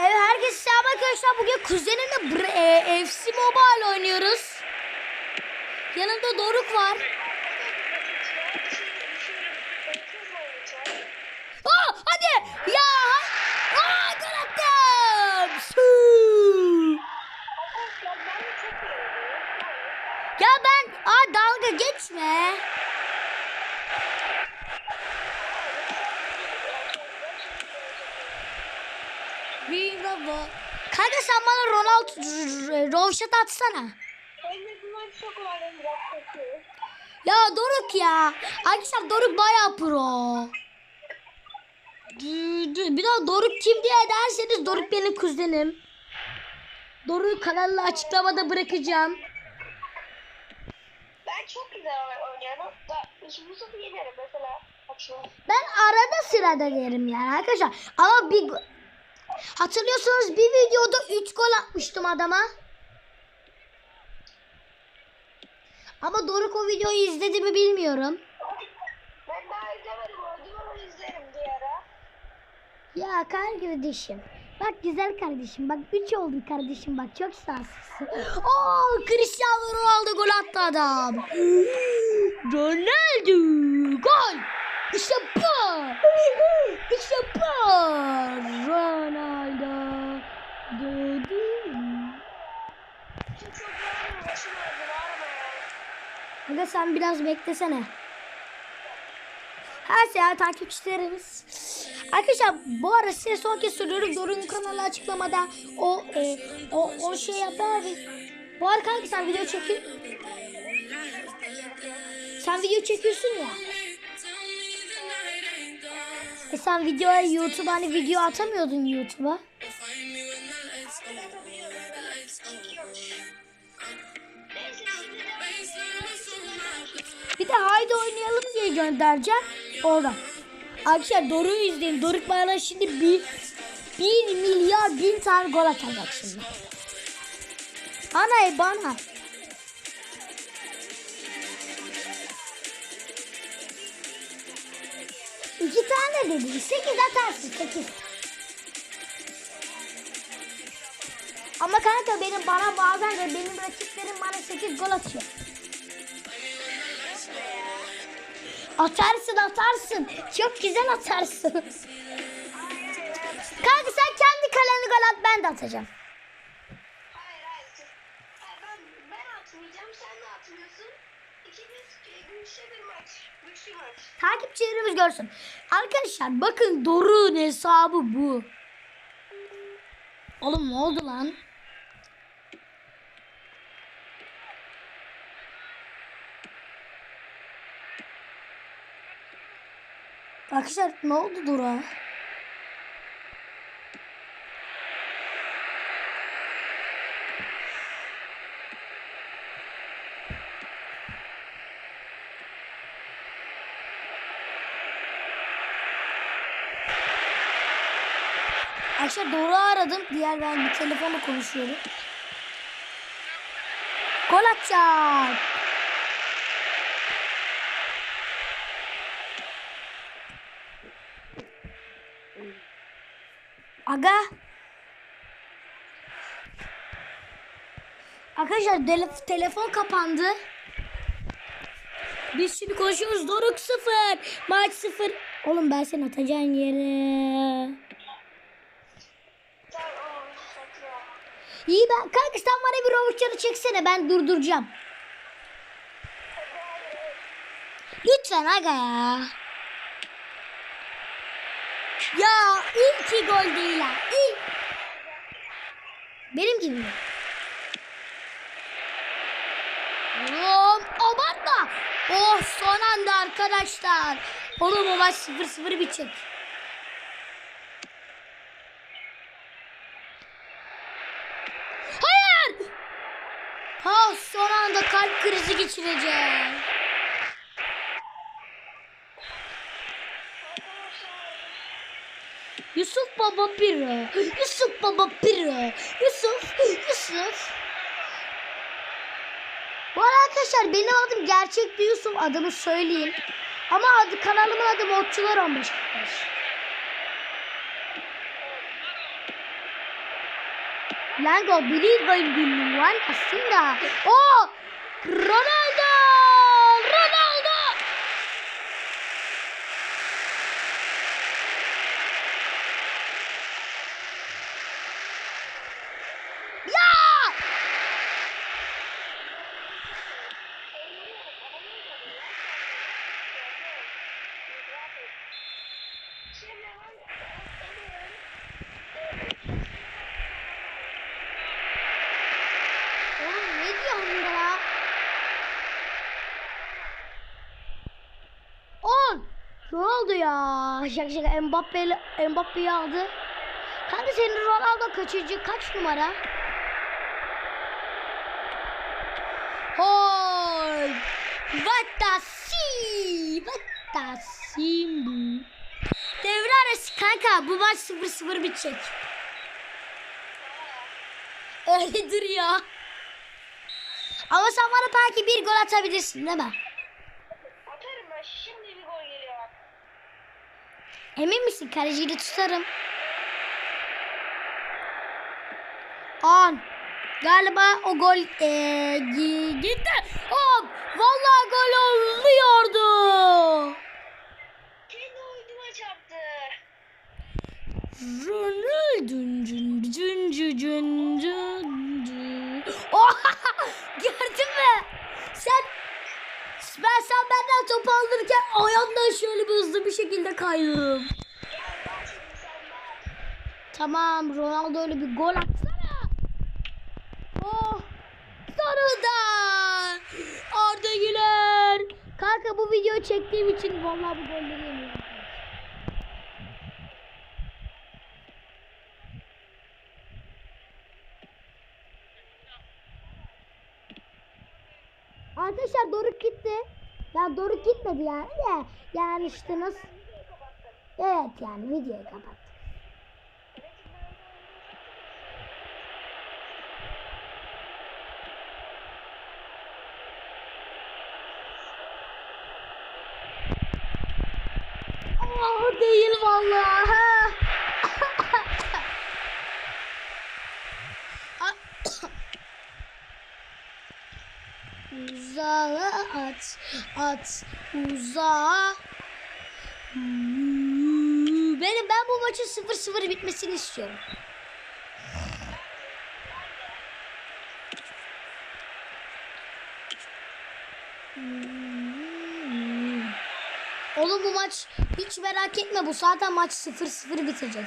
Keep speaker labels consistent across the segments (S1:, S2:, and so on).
S1: Evet herkese selam arkadaşlar. Bugün kuzenimle e, FC Mobile oynuyoruz. Yanımda Doruk var. Aa, hadi ya. Aa, gol. Ya ben aa dalga geçme. Bravo. Kanka sen bana Ronaldo Rovşat atsana. Ya Doruk ya. Arkadaşlar Doruk bayağı pro. Bir daha Doruk kim diye derseniz Doruk benim kuzenim. Doruk'u kanalına açıklamada bırakacağım.
S2: Ben çok güzel oynuyorum.
S1: Ben arada sırada derim yani arkadaşlar. Ama bir hatırlıyorsunuz bir videoda 3 gol atmıştım adama. Ama Doruk o videoyu izledi mi bilmiyorum.
S2: Ben daha izlemedim. Ödümü izlerim bir ara.
S1: Ya kardeşim. Bak güzel kardeşim. Bak 3 oldu kardeşim. Bak çok şanslısın. Oo Cristiano Ronaldo gol attı adam. Ronaldo gol. İşte bu. İşte bu. Ronaldo. Dedi.
S2: Çok çok yorulmuyor. Başım ağrıdı. Bağırma ya.
S1: Aga sen biraz beklesene. Her şey takipçilerimiz. Arkadaşlar bu ara size son kez soruyorum. Doruk'un kanalı açıklamada o e, o, o şey yapar. Bu arada kanka sen video çekiyor. Sen video çekiyorsun ya. E sen videoya YouTube'a hani video atamıyordun YouTube'a. Bir de haydi oynayalım diye göndereceğim. Oradan. Arkadaşlar Doruk'u izleyin. Doruk bana şimdi bir, bir milyar bin tane gol atacak şimdi. Ana bana. Tane dedi. Sekiz atarsın. Sekiz. Ama kanka benim bana bazen de benim rakiplerim bana 8 gol atıyor. Atarsın atarsın. Çok güzel atarsın. Kanka sen kendi kaleni gol at ben de atacağım.
S2: hayır hayır. siz- Hayır, ben, ben atmayacağım. Sen de atmıyorsun. İkimiz e, güçlü bir maç. Güçlü maç.
S1: Takipçilerimiz görsün. Arkadaşlar bakın Doruk'un hesabı bu. Oğlum ne oldu lan? Arkadaşlar ne oldu Doruk'a? Arkadaşlar doğru aradım. Diğer ben bir telefonla konuşuyorum. Gol atacak. Aga. Arkadaşlar tele- telefon kapandı. Biz şimdi konuşuyoruz. Doruk sıfır. Maç sıfır. Oğlum ben seni atacağın yere.
S2: Tamam. aa, hatırla.
S1: İyi ben kanka sen bana bir robotkları çeksene ben durduracağım. Lütfen aga ya. Ya ilk iki gol değil ha. Benim gibi mi? Oğlum abartma. Oh son anda arkadaşlar. Oğlum o maç 0-0 bitecek. Hayır. Ha son anda kalp krizi geçireceğim. Yusuf Baba Piro. Yusuf Baba Piro. Yusuf. Yusuf. Bu arkadaşlar benim adım gerçek bir Yusuf adımı söyleyeyim. Ama adı, kanalımın adı Modçular 15 arkadaş. Lango believe in Gülüvan aslında. O Ronaldo! Ronaldo! Ya!
S2: Şimdi ben
S1: Oğlum ne diyorsun ya? On. Ne oldu ya? Şaka şaka Mbappe Mbappe'yi aldı. Kanka senin Ronaldo kaçıncı? Kaç numara? Hol. Vatasi. Vatasi bu. Devre arası kanka bu maç 0-0 bitecek. Öyledir ya. Ama sen bana belki bir gol atabilirsin değil mi?
S2: atarım ben. Şimdi bir gol geliyor.
S1: Emin misin? Kaleciyi de tutarım. On. Galiba o gol gi- gitti. Hop. Vallahi gol oluyordu.
S2: Kendi uyduma çarptı.
S1: Ronaldo sen benden topu alırken ayağımdan şöyle bir hızlı bir şekilde kaydım. Tamam Ronaldo öyle bir gol atsana. Oh sonunda Arda Güler. Kanka bu videoyu çektiğim için vallahi bu golleri yemiyorum. Arkadaşlar Doruk gitti. Doruk gitmedi yani de. Yani işte nasıl? Evet yani videoyu kapat. Oh değil vallahi. Uzağa at, at, uzağa. Benim ben bu maçın 0-0 bitmesini istiyorum. Oğlum bu maç hiç merak etme bu zaten maç 0-0 bitecek.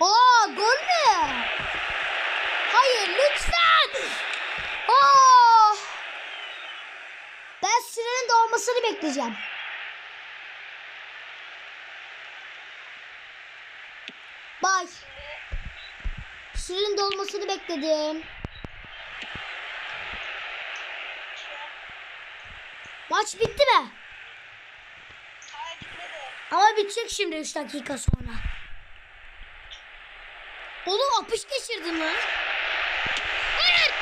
S1: Aa gol mü? Hayır lütfen. Aa! Ben sürenin dolmasını bekleyeceğim. Bay. Sürenin dolmasını bekledim. Maç bitti mi?
S2: Hayır gitmedi.
S1: Ama bitecek şimdi 3 dakika sonra. Oğlum apış geçirdin lan. Hayır.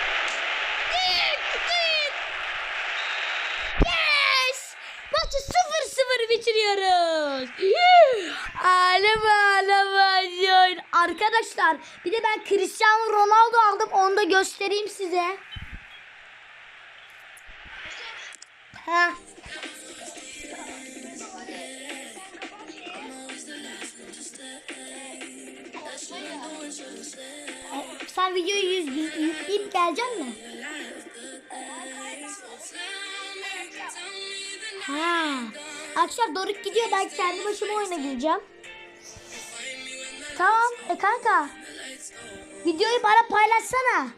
S1: Değil. Değil. Yes. Maçı 0-0 bitiriyoruz. Alem alem Arkadaşlar bir de ben Cristiano Ronaldo aldım. Onu da göstereyim size. Ha. Sen videoyu yüz- yükleyip geleceksin mi? Ha. Akşam Doruk gidiyor. Ben kendi başıma oyuna gireceğim. Tamam. E kanka. Videoyu bana paylaşsana.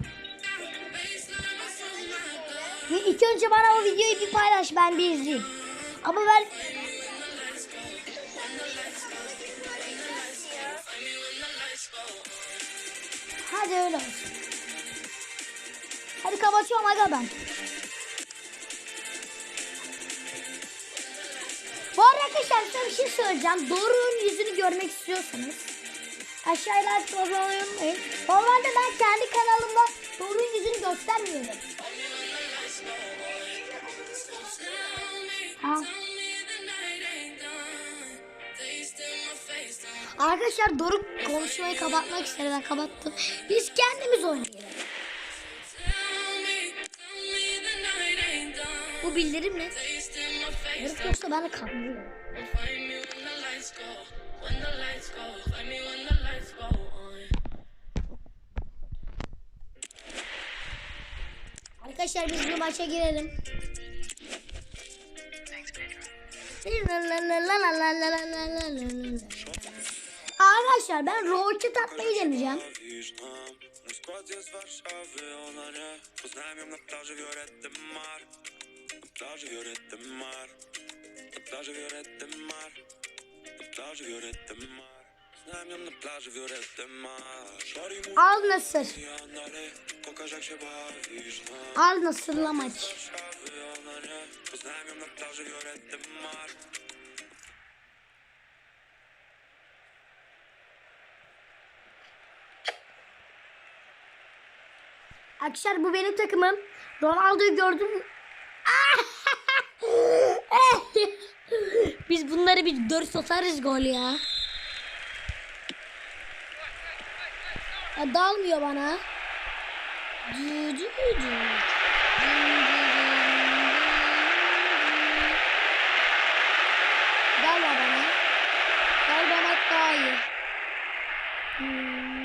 S1: Bir, ilk önce bana o videoyu bir paylaş. Ben bir izleyeyim. Ama ben... Hadi öyle olsun. Hadi kapatıyorum aga ben. Bu arada arkadaşlar size bir şey söyleyeceğim. Doğru'nun yüzünü görmek istiyorsanız aşağıya like abone unutmayın. Normalde ben kendi kanalımda Doğru'nun yüzünü göstermiyorum. Ha. Arkadaşlar Doruk konuşmayı kapatmak istedi. Ben kapattım. Biz kendimiz oynayalım. Bu bildirim ne? Doruk yoksa ben de kandırıyorum. Arkadaşlar biz bir maça girelim. Arkadaşlar ben roket atmayı deneyeceğim.
S3: Mar Poznałem ją na plaży Violety Mar Szari mówi
S1: Al Nasır. Al Nasır'la maç. Arkadaşlar bu benim takımım. Ronaldo'yu gördüm. Biz bunları bir dört atarız gol ya. ya dalmıyor bana. Dü. Dalma bana. Dalmamak daha iyi. Hmm.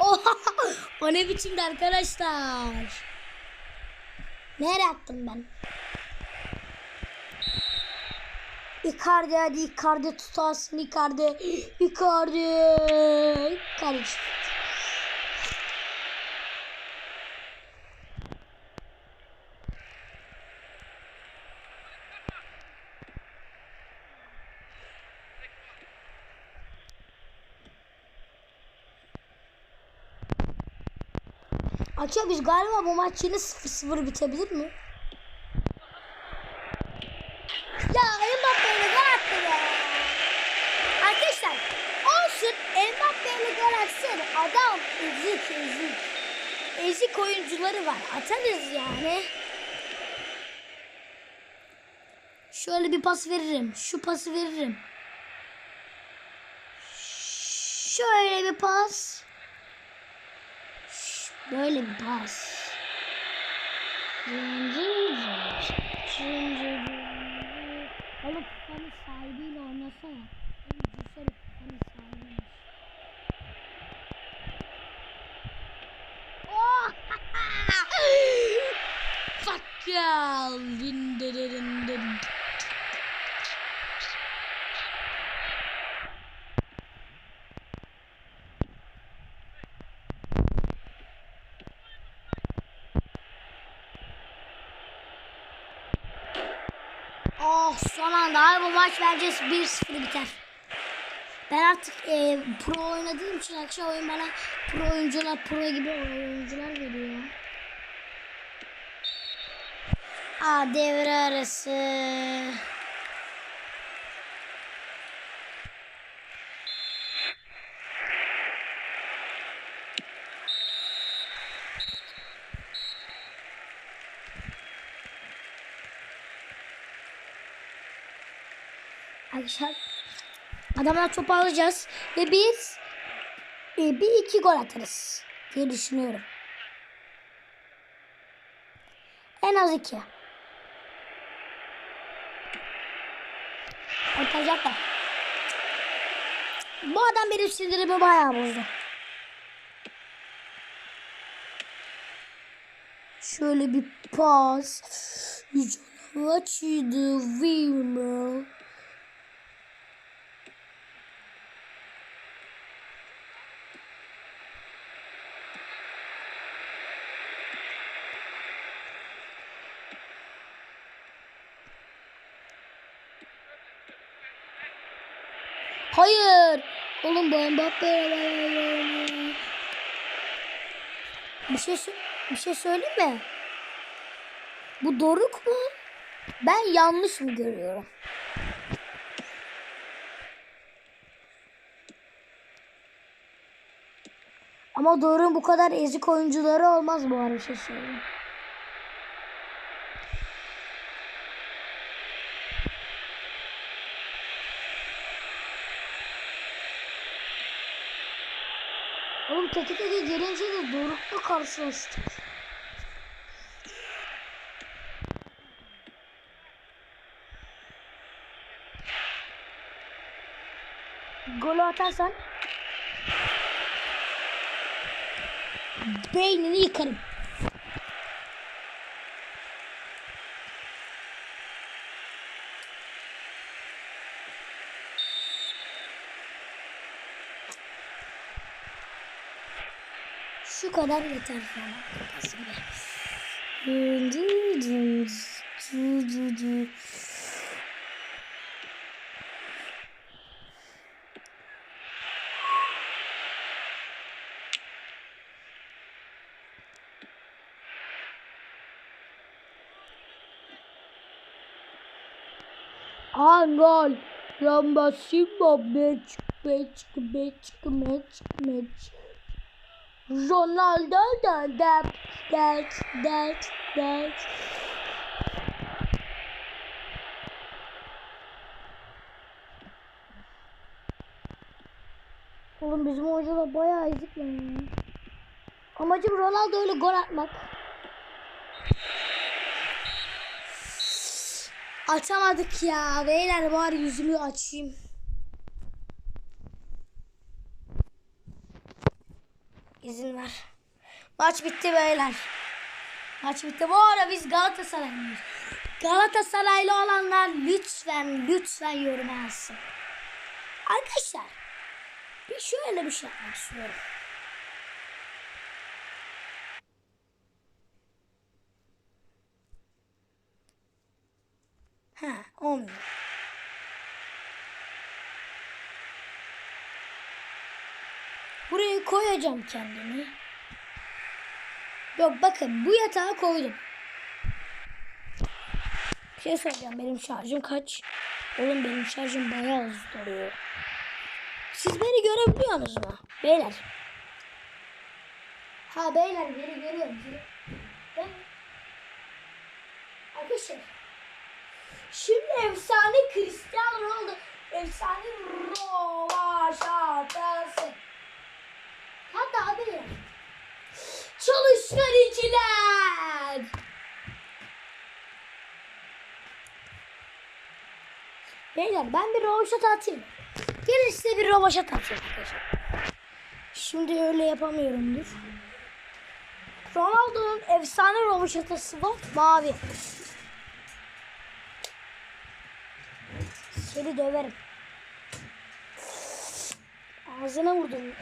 S1: Oha! O ne biçimdi arkadaşlar? Nereye attım ben? Icardi hadi Icardi tutarsın Icardi. Icardi. Icardi. Akşam biz galiba bu maç yine 0-0 bitebilir mi? Ya Mbappe'yle gol attı be. Arkadaşlar olsun Mbappe'yle gol atsın. Adam ezik ezik. Ezik oyuncuları var. Atarız yani. Şöyle bir pas veririm. Şu pası veririm. Şöyle bir pas. Böyle bir pas. Maç bence 1-0 biter. Ben artık e, pro oynadığım için akşam oyun bana pro oyuncular pro gibi oyuncular veriyor. Aa devre arası. Arkadaşlar adamlar topu alacağız ve biz e, bir iki gol atarız diye düşünüyorum. En az iki. Atacaklar. Bu adam benim sinirimi bayağı bozdu. Şöyle bir pas. Canavar Wilmer. Hayır. Oğlum bu Mbappe bir şey bir şey söyleyeyim mi? Bu Doruk mu? Ben yanlış mı görüyorum? Ama doğru bu kadar ezik oyuncuları olmaz bu arada şey söyleyeyim. Oğlum teke gelince de Doruk'la karşılaştık. Golü atarsan beynini yıkarım. Şu kadar yeter sana. Kafası gibi. Dün dün dün dün dün dün. Angol. Ramba simba meç meç meç meç meç. Ronaldo da da da da da. Oğlum bizim hocalar bayağı ezik ya. Amacım Ronaldo öyle gol atmak. Açamadık ya. Beyler bari yüzümü açayım. İzin ver. Maç bitti beyler. Maç bitti. Bu ara biz Galatasaraylıyız. Galatasaraylı olanlar lütfen lütfen yorum yazsın. Arkadaşlar bir şöyle bir şey yapmak istiyorum. Ha, olmuyor. Buraya koyacağım kendimi. Yok bakın bu yatağa koydum. Bir şey söyleyeceğim. Benim şarjım kaç? Oğlum benim şarjım bayağı hızlı doluyor. Siz beni görebiliyorsunuz mu? Beyler. Ha beyler beni görüyor musunuz? Ben... Arkadaşlar. Şimdi efsane Cristiano Ronaldo. Efsane Rovaşatası. Hatta abi. Çalışkan ikiler. Beyler ben bir rovaşat atayım. Gelin size bir rovaşat atayım arkadaşlar. Şimdi öyle yapamıyorumdur. Ronaldo'nun efsane rovaşatası var. Mavi. Seni döverim. Ağzına vurdum.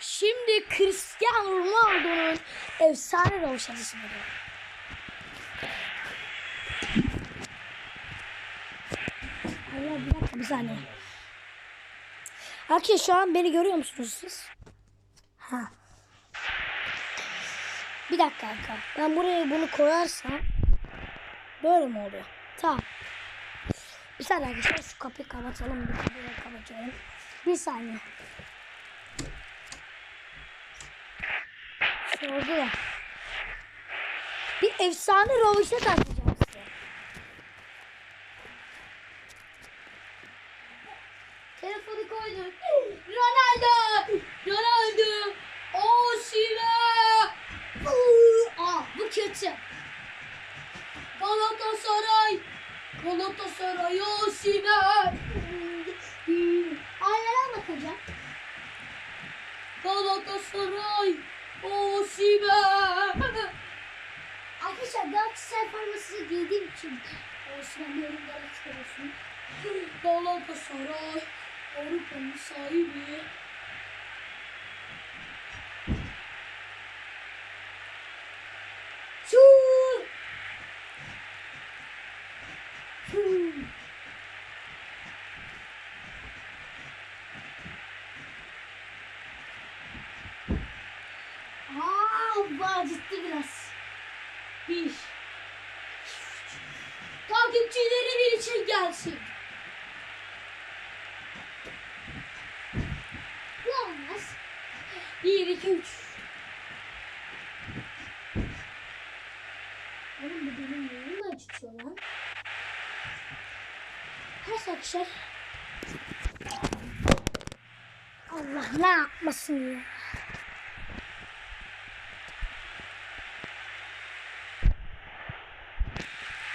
S1: Şimdi Cristiano Ronaldo'nun efsane rovaşatası var. Allah bir dakika bir saniye. Arkadaşlar şu an beni görüyor musunuz siz? Ha. Bir dakika kanka. Ben buraya bunu koyarsam böyle mi oluyor? Tamam. Bir saniye arkadaşlar şu kapıyı kapatalım. Bir kapıyı kapatalım. Bir saniye. Oldu ya. Bir efsane rovaşat atacağım size. Telefonu koydum. Ronaldo! Ronaldo! Osimhen! Ah bu kötü. Galatasaray! Galatasaray Osimhen! Aynen bakacağım. Galatasaray Osimhen! Arkadaşlar Galatasaray forması giydiğim için Osimhen diyorum Galatasaray'ın. Galatasaray Avrupa'nın sahibi. Şu. Şu. Aa, bu acıttı biraz. Bir. İçin gelsin. Bu olmaz. Bir, iki, üç. Oğlum bu benim neyimi acıtıyor lan? Neyse arkadaşlar. Allah ne yapmasın ya.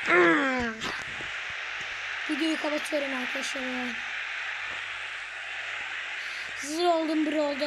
S1: Ah. Videoyu kapatıyorum arkadaşlar. Hazır oldum bir oldu.